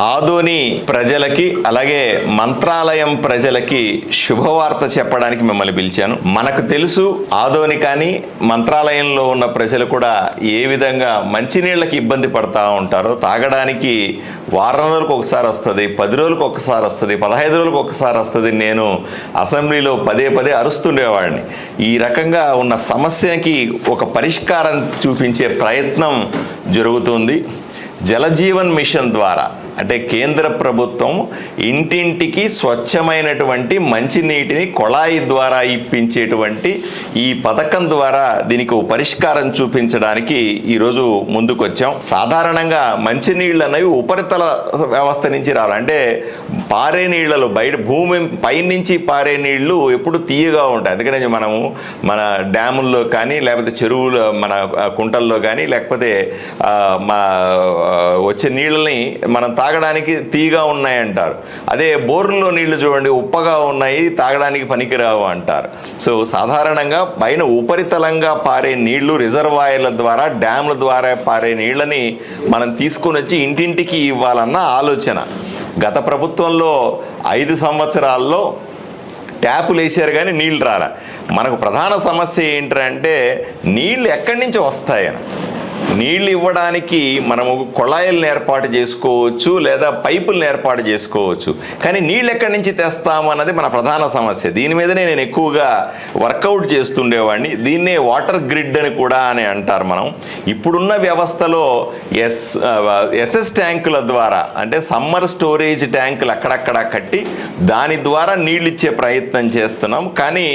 ఆదోని ప్రజలకి అలాగే మంత్రాలయం ప్రజలకి శుభవార్త చెప్పడానికి మిమ్మల్ని పిలిచాను. మనకు తెలుసు ఆదోని కానీ మంత్రాలయంలో ఉన్న ప్రజలు కూడా ఏ విధంగా మంచినీళ్ళకి ఇబ్బంది పడతా ఉంటారో తాగడానికి వారం రోజులకు ఒకసారి వస్తుంది పది రోజులకు ఒకసారి వస్తుంది పదహైదు రోజులకు ఒకసారి వస్తుంది నేను అసెంబ్లీలో పదే పదే అరుస్తుండేవాడిని. ఈ రకంగా ఉన్న సమస్యకి ఒక పరిష్కారం చూపించే ప్రయత్నం జరుగుతుంది. జలజీవన్ మిషన్ ద్వారా అంటే కేంద్ర ప్రభుత్వం ఇంటింటికి స్వచ్ఛమైనటువంటి మంచినీటిని కొళాయి ద్వారా ఇప్పించేటువంటి ఈ పథకం ద్వారా దీనికి పరిష్కారం చూపించడానికి ఈరోజు ముందుకొచ్చాం. సాధారణంగా మంచినీళ్ళు అనేవి ఉపరితల వ్యవస్థ నుంచి రావాలి. అంటే పారే నీళ్ళలో బయట భూమి పైనుంచి పారే నీళ్ళు ఎప్పుడు తీయగా ఉంటాయి. అందుకనే మనము మన డ్యాముల్లో కానీ లేకపోతే చెరువులు మన కుంటల్లో కానీ లేకపోతే మా వచ్చే నీళ్ళని మనం తాగడానికి తీగా ఉన్నాయంటారు. అదే బోర్లో నీళ్ళు చూడండి ఉప్పగా ఉన్నాయి తాగడానికి పనికిరావు అంటారు. సో సాధారణంగా పైన ఉపరితలంగా పారే నీళ్ళు రిజర్వాయర్ల ద్వారా డ్యామ్ల ద్వారా పారే నీళ్ళని మనం తీసుకొని వచ్చి ఇంటింటికి ఇవ్వాలన్న ఆలోచన. గత ప్రభుత్వంలో ఐదు సంవత్సరాల్లో ట్యాపులు వేసారు కానీ నీళ్ళు రాలే. మనకు ప్రధాన సమస్య ఏంటంటే నీళ్ళు ఎక్కడి నుంచి వస్తాయని. నీళ్ళు ఇవ్వడానికి మనము కొళాయిలను ఏర్పాటు చేసుకోవచ్చు లేదా పైపులను ఏర్పాటు చేసుకోవచ్చు. కానీ నీళ్ళు ఎక్కడి నుంచి తెస్తాము అన్నది మన ప్రధాన సమస్య. దీని మీదనే నేను ఎక్కువగా వర్కౌట్ చేస్తుండేవాడిని. దీన్నే వాటర్ గ్రిడ్ అని కూడా అని అంటారు మనం. ఇప్పుడున్న వ్యవస్థలో ఎస్ ఎస్ఎస్ ట్యాంకుల ద్వారా అంటే సమ్మర్ స్టోరేజ్ ట్యాంకులు అక్కడక్కడ కట్టి దాని ద్వారా నీళ్ళు ఇచ్చే ప్రయత్నం చేస్తున్నాం. కానీ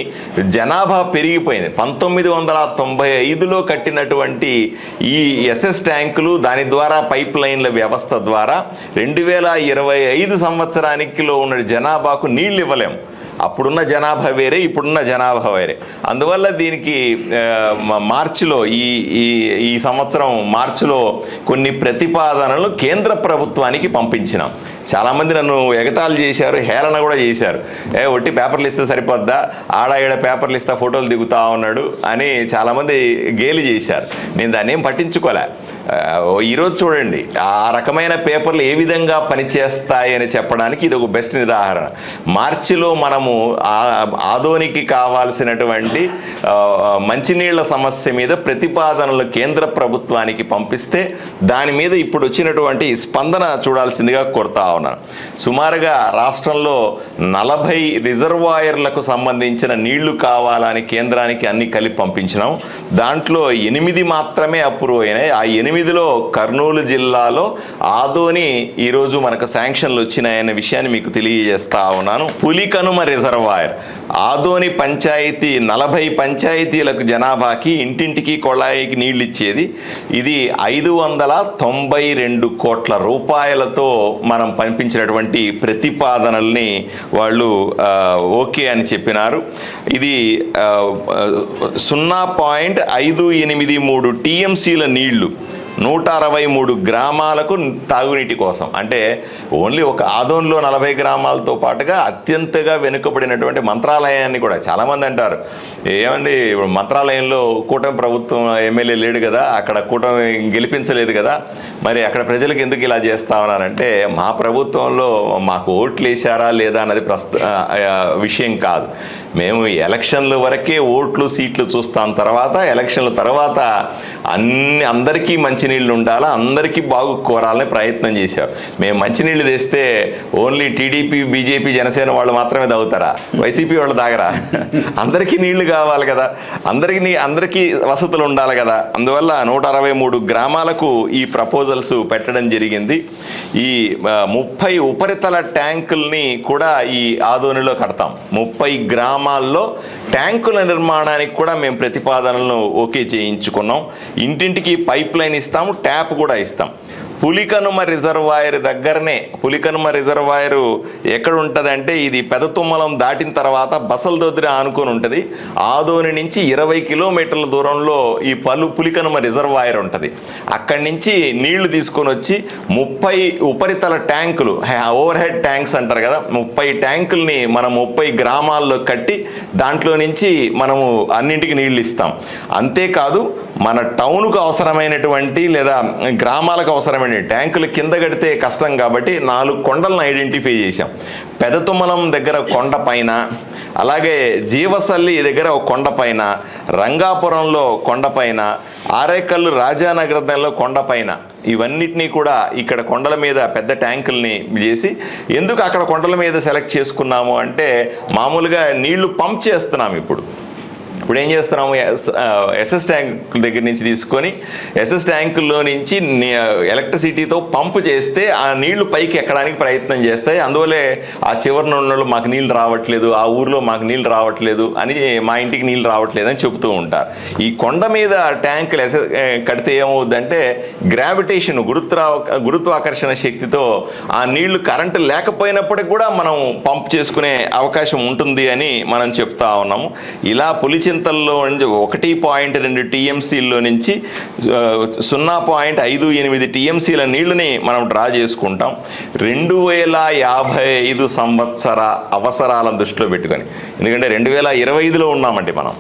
జనాభా పెరిగిపోయింది. పంతొమ్మిది వందల తొంభై ఐదులో కట్టినటువంటి ఈ ఈ ఎస్ఎస్ ట్యాంకులు దాని ద్వారా పైప్ లైన్ల వ్యవస్థ ద్వారా రెండు వేల ఇరవై ఐదు సంవత్సరానికిలో ఉన్న జనాభాకు నీళ్ళు ఇవ్వలేము అప్పుడున్న జనాభా వేరే ఇప్పుడున్న జనాభా వేరే. అందువల్ల దీనికి మార్చిలో ఈ ఈ ఈ సంవత్సరం మార్చిలో కొన్ని ప్రతిపాదనలు కేంద్ర ప్రభుత్వానికి పంపించినాం. చాలామంది నన్ను ఎగతాళి చేశారు హేళన కూడా చేశారు. ఏ ఒట్టి పేపర్లు ఇస్తే సరిపోద్దా? ఆడ ఈడ పేపర్లు ఇస్తా ఫోటోలు దిగుతా ఉన్నాడు అని చాలామంది గేలి చేశారు. నేను దాన్ని ఏం పట్టించుకోలే. ఈరోజు చూడండి ఆ రకమైన పేపర్లు ఏ విధంగా పనిచేస్తాయి అని చెప్పడానికి ఇది ఒక బెస్ట్ ఉదాహరణ మార్చిలో మనము ఆధోనికి ఆదోనికి కావాల్సినటువంటి మంచినీళ్ళ సమస్య మీద ప్రతిపాదనలు కేంద్ర ప్రభుత్వానికి పంపిస్తే దాని మీద ఇప్పుడు వచ్చినటువంటి స్పందన చూడాల్సిందిగా కోరుతా ఉన్నాను. సుమారుగా రాష్ట్రంలో నలభై రిజర్వాయర్లకు సంబంధించిన నీళ్ళు కావాలని కేంద్రానికి అన్ని కలిపి పంపించినాం. దాంట్లో ఎనిమిది మాత్రమే అప్రూవ్ అయినాయి ఆ ఎనిమిదిలో కర్నూలు జిల్లాలో ఆదోని ఈరోజు మనకు శాంక్షన్లు వచ్చినాయనే విషయాన్ని మీకు తెలియజేస్తా ఉన్నాను. పులికనుమ రిజర్వాయర్. ఆదోని పంచాయతీ నలభై పంచాయతీలకు జనాభాకి ఇంటింటికి కొళాయికి నీళ్ళు ఇచ్చేది ఇది ఐదు వందల తొంభై రెండు కోట్ల రూపాయలతో మనం అనిపించినటువంటి ప్రతిపాదనల్ని వాళ్ళు ఓకే అని చెప్పినారు. ఇది సున్నా పాయింట్ ఐదు ఎనిమిది మూడు టీఎంసీల నీళ్ళు నూట అరవై మూడు గ్రామాలకు తాగునీటి కోసం. అంటే ఓన్లీ ఒక ఆదోన్లో నలభై గ్రామాలతో పాటుగా అత్యంతగా వెనుకబడినటువంటి మంత్రాలయాన్ని కూడా చాలామంది అంటారు. ఏమండి ఇప్పుడు మంత్రాలయంలో కూటమి ప్రభుత్వం ఎమ్మెల్యే లేడు కదా అక్కడ కూటమి గెలిపించలేదు కదా మరి అక్కడ ప్రజలకు ఎందుకు ఇలా చేస్తా ఉన్నారంటే మా ప్రభుత్వంలో మాకు ఓట్లు వేసారా లేదా అన్నది ప్రస్తు విషయం కాదు. మేము ఎలక్షన్ల వరకే ఓట్లు సీట్లు చూస్తాం. తర్వాత ఎలక్షన్ల తర్వాత అన్ని అందరికీ మంచినీళ్ళు ఉండాలా అందరికీ బాగు కోరాలని ప్రయత్నం చేశారు. మేము మంచినీళ్ళు తెస్తే ఓన్లీ టీడీపీ బీజేపీ జనసేన వాళ్ళు మాత్రమే తాగుతారా? వైసీపీ వాళ్ళు తాగరా? అందరికీ నీళ్ళు కావాలి కదా. అందరికీ నీ- అందరికీ వసతులు ఉండాలి కదా. అందువల్ల నూట అరవై మూడు గ్రామాలకు ఈ ప్రపోజల్స్ పెట్టడం జరిగింది. ఈ ముప్పై ఉపరితల ట్యాంకుల్ని కూడా ఈ ఆదోనిలో కడతాం. ముప్పై గ్రామాల్లో ట్యాంకుల నిర్మాణానికి కూడా మేము ప్రతిపాదనలను ఓకే చేయించుకున్నాం. ఇంటింటికి పైప్ లైన్ ఇస్తాము ట్యాప్ కూడా ఇస్తాం. పులికనుమ రిజర్వాయర్ దగ్గరనే పులికనుమ రిజర్వాయరు ఎక్కడ ఉంటుందంటే ఇది పెదతుమ్మలం దాటిన తర్వాత బసల దొద్దిన ఆనుకొని ఉంటుంది. ఆదోని నుంచి ఇరవై కిలోమీటర్ల దూరంలో ఈ పలు పులికనుమ రిజర్వాయర్ ఉంటుంది. అక్కడి నుంచి నీళ్ళు తీసుకొని వచ్చి ముప్పై ఉపరితల ట్యాంకులు ఓవర్ హెడ్ ట్యాంక్స్ అంటారు కదా ముప్పై ట్యాంకుల్ని మనం ముప్పై గ్రామాల్లో కట్టి దాంట్లో నుంచి మనము అన్నింటికి నీళ్ళు ఇస్తాం. అంతేకాదు మన టౌన్కు అవసరమైనటువంటి లేదా గ్రామాలకు అవసరమైన ట్యాంకులు కింద కడితే కష్టం కాబట్టి నాలుగు కొండలను ఐడెంటిఫై చేశాం. పెదతుమ్మలం దగ్గర కొండ పైన అలాగే జీవసల్లి దగ్గర ఒక కొండపైన రంగాపురంలో కొండపైన ఆరేకల్లు రాజానగరంలో కొండపైన ఇవన్నిటినీ కూడా ఇక్కడ కొండల మీద పెద్ద ట్యాంకుల్ని చేసి ఎందుకు అక్కడ కొండల మీద సెలెక్ట్ చేసుకున్నాము అంటే మామూలుగా నీళ్ళు పంప్ చేస్తున్నాం ఇప్పుడు. ఇప్పుడు ఏం చేస్తున్నాము? ఎస్- ఎస్ఎస్ ట్యాంక్ దగ్గర నుంచి తీసుకొని ఎస్ఎస్ ట్యాంకుల్లో నుంచి ఎలక్ట్రిసిటీతో పంపు చేస్తే ఆ నీళ్ళు పైకి ఎక్కడానికి ప్రయత్నం చేస్తాయి. అందువల్లే ఆ చివరిన ఉన్న వాళ్ళు మాకు నీళ్ళు రావట్లేదు ఆ ఊర్లో మాకు నీళ్ళు రావట్లేదు అని మా ఇంటికి నీళ్ళు రావట్లేదు అని చెబుతూ ఉంటారు. ఈ కొండ మీద ట్యాంకులు ఎస కడితే ఏమవుద్దంటే గ్రావిటేషన్ గురుత్వా గురుత్వాకర్షణ శక్తితో ఆ నీళ్ళు కరెంటు లేకపోయినప్పటికి కూడా మనం పంప్ చేసుకునే అవకాశం ఉంటుంది అని మనం చెప్తా ఉన్నాము. ఇలా పులిచింతల్లో నుంచి ఒకటి పాయింట్ రెండు టీఎంసీల్లో నుంచి సున్నా పాయింట్ ఐదు ఎనిమిది టీఎంసీల నీళ్ళని మనం డ్రా చేసుకుంటాం. రెండు వేల యాభై ఐదు సంవత్సర అవసరాలను దృష్టిలో పెట్టుకొని. ఎందుకంటే రెండు వేల ఇరవై ఐదులో ఉన్నామండి మనం.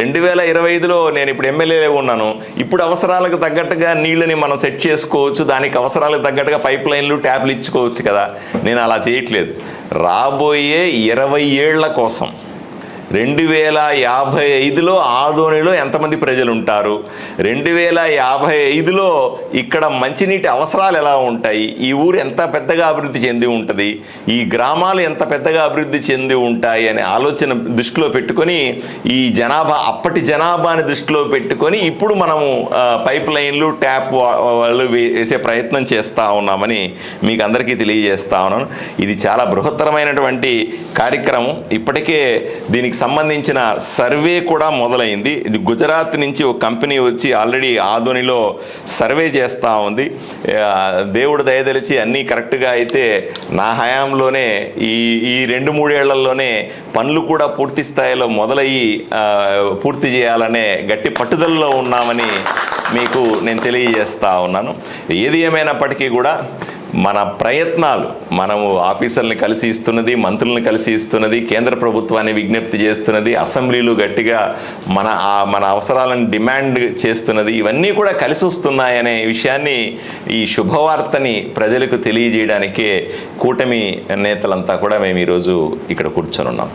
రెండు వేల ఇరవై ఐదులో నేను ఇప్పుడు ఎమ్మెల్యేలో ఉన్నాను. ఇప్పుడు అవసరాలకు తగ్గట్టుగా నీళ్ళని మనం సెట్ చేసుకోవచ్చు. దానికి అవసరాలకు తగ్గట్టుగా పైప్ లైన్లు ట్యాప్లు ఇచ్చుకోవచ్చు కదా. నేను అలా చేయట్లేదు. రాబోయే ఇరవై ఏళ్ళ కోసం రెండు వేల యాభై ఐదులో ఆదోనిలో ఎంతమంది ప్రజలు ఉంటారు రెండు వేల యాభై ఐదులో ఇక్కడ మంచినీటి అవసరాలు ఎలా ఉంటాయి? ఈ ఊరు ఎంత పెద్దగా అభివృద్ధి చెంది ఉంటుంది? ఈ గ్రామాలు ఎంత పెద్దగా అభివృద్ధి చెంది ఉంటాయి అనే ఆలోచన దృష్టిలో పెట్టుకొని ఈ జనాభా అప్పటి జనాభాని దృష్టిలో పెట్టుకొని ఇప్పుడు మనము పైప్ లైన్లు ట్యాప్ వాళ్ళు వేసే ప్రయత్నం చేస్తూ ఉన్నామని మీకు అందరికీ తెలియజేస్తా ఉన్నాను. ఇది చాలా బృహత్తరమైనటువంటి కార్యక్రమం. ఇప్పటికే దీనికి సంబంధించిన సర్వే కూడా మొదలైంది. ఇది గుజరాత్ నుంచి ఒక కంపెనీ వచ్చి ఆల్రెడీ ఆదోనిలో సర్వే చేస్తూ ఉంది. దేవుడు దయదలిచి అన్నీ కరెక్ట్గా అయితే నా హయాంలోనే ఈ ఈ రెండు మూడేళ్ళలోనే పనులు కూడా పూర్తి స్థాయిలో మొదలయ్యి పూర్తి చేయాలనే గట్టి పట్టుదలలో ఉన్నామని మీకు నేను తెలియజేస్తా ఉన్నాను. ఏది ఏమైనప్పటికీ కూడా మన ప్రయత్నాలు మనము ఆఫీసర్ని కలిసి ఇస్తున్నది మంత్రులను కలిసి ఇస్తున్నది కేంద్ర ప్రభుత్వాన్ని విజ్ఞప్తి చేస్తున్నది అసెంబ్లీలు గట్టిగా మన ఆ మన అవసరాలను డిమాండ్ చేస్తున్నది ఇవన్నీ కూడా కలిసి వస్తున్నాయనే విషయాన్ని ఈ శుభవార్తని ప్రజలకు తెలియజేయడానికే కూటమి నేతలంతా కూడా మేము ఈరోజు ఇక్కడ కూర్చొని ఉన్నాం